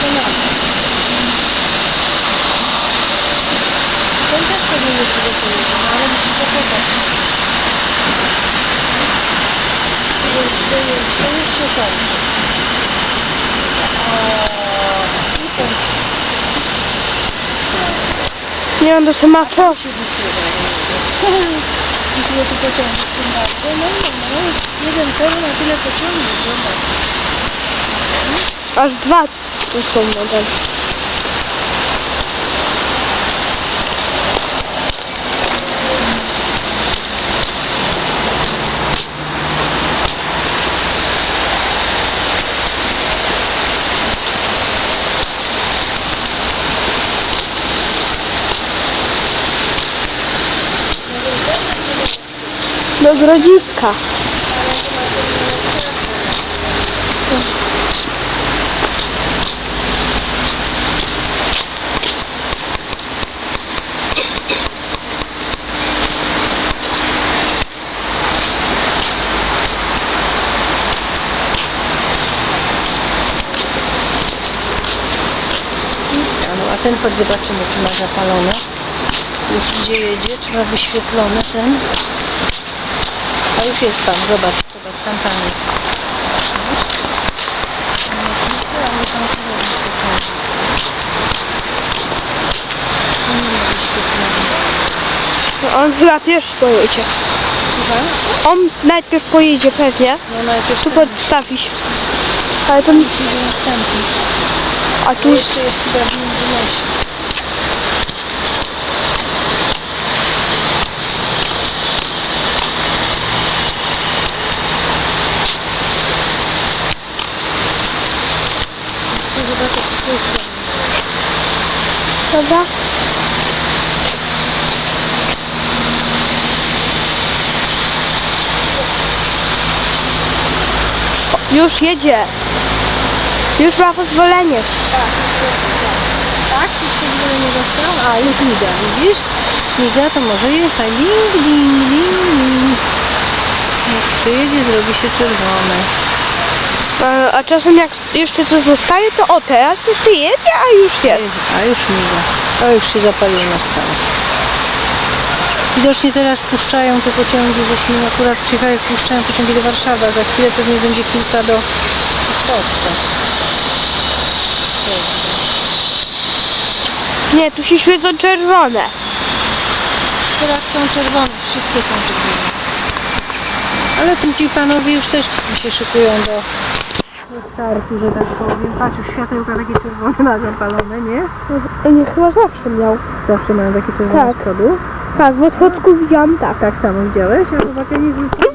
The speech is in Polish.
to na Ten też pewnie nie no ale musi poczekać. Już, to już, to już się kończy. I kończy. Nie on do semaforu. I tyle tu pociągnie w tym bardzo. No, no. Jeden pełen, a tyle. Zobacz. Aż dwa tu są model. Do grodziska. A no, a ten chodź zobaczymy, czy ma zapalone. Już gdzie jedzie, czy ma wyświetlone ten. A już jest pan, zobacz, zobacz, tam pan jest. No, nie on chyba pierwszy pojedzie. Słucham? On najpierw pojedzie pewnie. No najpierw Tu ten podstawić. Ale to... musi idzie następny. A Tu jeszcze jest chyba tam. Dobra. Już jedzie. Już ma pozwolenie. Tak, jest rozstrzał. Tak, już pozwolenie dostał? A, już miga, widzisz? Miga, to może jechać. Ding, ding, ding. Jak przyjedzie, zrobi się czerwone. A, a czasem jak jeszcze coś zostaje, to o teraz jeszcze jedzie, a już jest. A już miga. A już się zapalił na stałe. Widocznie teraz puszczają te pociągi, żeśmy akurat przyjechali, puszczają pociągi do Warszawy, a za chwilę pewnie będzie kilka do Płocka. Nie, tu się świecą czerwone. Teraz są czerwone, wszystkie są czerwone. Ale tym ci panowie już też się szykują do, do startu, że tak powiem. Patrz, już światełka takie czerwone ma zapalone, nie? Nie, chyba zawsze miał. Zawsze mają takie czerwone Tak. z przodu. Tak, w odchodku widziałam tak. Tak samo widziałeś? Ja nie zwróciłam